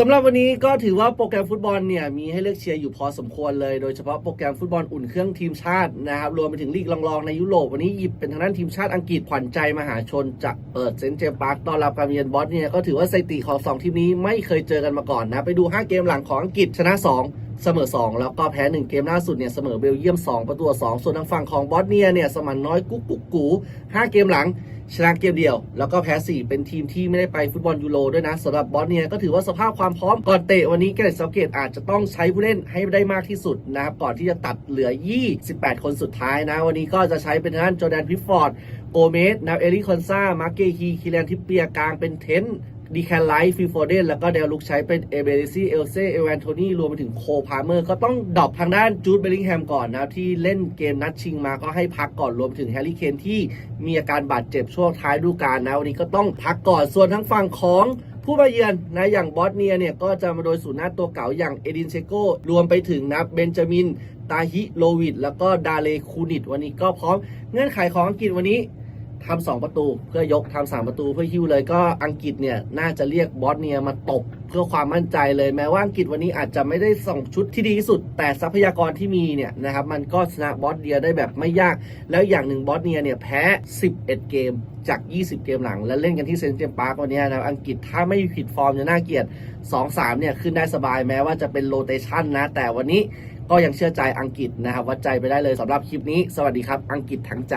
สำหรับวันนี้ก็ถือว่าโปรแกรมฟุตบอลเนี่ย มีให้เลือกเชียร์อยู่พอสมควรเลย โดยเฉพาะโปรแกรมฟุตบอลอุ่นเครื่องทีมชาตินะครับ รวมไปถึงลีกรองๆในยุโรป วันนี้หยิบเป็นทางด้านทีมชาติอังกฤษขวัญใจมหาชนจะเปิดเซนเจมปาร์คต้อนรับการเยือนบอสเนี่ยก็ถือว่าสถิติของสองทีมนี้ไม่เคยเจอกันมาก่อนนะ ไปดู 5 เกมหลังของอังกฤษชนะ 2 เสมอ 2 แล้วก็แพ้ 1 เกมล่าสุดเนี่ยเสมอเบลเยียม 2 ประตูต่อ2ส่วนทางฝั่งของบอสเนียเนี่ยสมันน้อยกุ๊กกุ๊กกู5เกมหลังชนะเกมเดียว แล้วก็แพ้ 4 เป็นทีมที่ไม่ได้ไปฟุตบอลยูโรด้วยนะสำหรับบอสเนียก็ถือว่าสภาพความพร้อมก่อนเตะวันนี้เกเรตเซาเกตอาจจะต้องใช้ผู้เล่นให้ได้มากที่สุดนะครับก่อนที่จะตัดเหลือ 28 คนสุดท้ายนะ วันนี้ก็จะใช้เป็นทางด้านจอแดนพิฟฟอร์ดโกเมสนะเอริคอนซามาร์เกฮีคิเลนทิปเปียกลางเป็นเทน ดีแคนไลท์ฟิลโฟเดนแล้วก็เดลลุกใช้เป็นเอเบริซีเอลเซเอลแอนโทนี่รวมไปถึงโคพาเมอร์ก็ต้องดรอปทางด้านจูดเบลลิงแฮมก่อนนะครับ ที่เล่นเกมนัดชิงมาก็ให้พักก่อนรวมถึงแฮร์รี่เคนที่มีอาการบาดเจ็บช่วงท้ายฤดูกาลนะวันนี้ก็ต้องพักก่อนส่วนทั้งฝั่งของผู้มาเยือนนะอย่างบอสเนียเนี่ยก็จะมาโดยศูนย์หน้าตัวเก่าอย่างเอดินเชโกรวมไปถึงนะเบนจามิน ตาฮิโลวิดแล้วก็ดาเลคูนิตวันนี้ก็พร้อมเงื่อนไขของอังกฤษวันนี้ ทำสองประตูเพื่อยกทำสามประตูเพื่อฮิ้วเลยก็อังกฤษเนี่ยน่าจะเรียกบอสเนียมาตบเพื่อความมั่นใจเลยแม้ว่าอังกฤษวันนี้อาจจะไม่ได้ส่งชุดที่ดีที่สุด แต่ทรัพยากรที่มีเนี่ยนะครับมันก็ชนะบอสเนียได้แบบไม่ยาก แล้วอย่างหนึ่งบอสเนียเนี่ยแพ้ 11 เกมจาก 20 เกมหลัง และเล่นกันที่เซนต์เจมส์ปาร์ควันนี้นะอังกฤษถ้าไม่ผิดฟอร์มจะน่าเกลียด 2-3 เนี่ยขึ้นได้สบายแม้ว่าจะเป็นโรเตชันนะแต่วันนี้ก็ยังเชื่อใจอังกฤษนะครับวัดใจไปได้เลยสำหรับคลิปนี้ สวัสดีครับอังกฤษทั้งใจ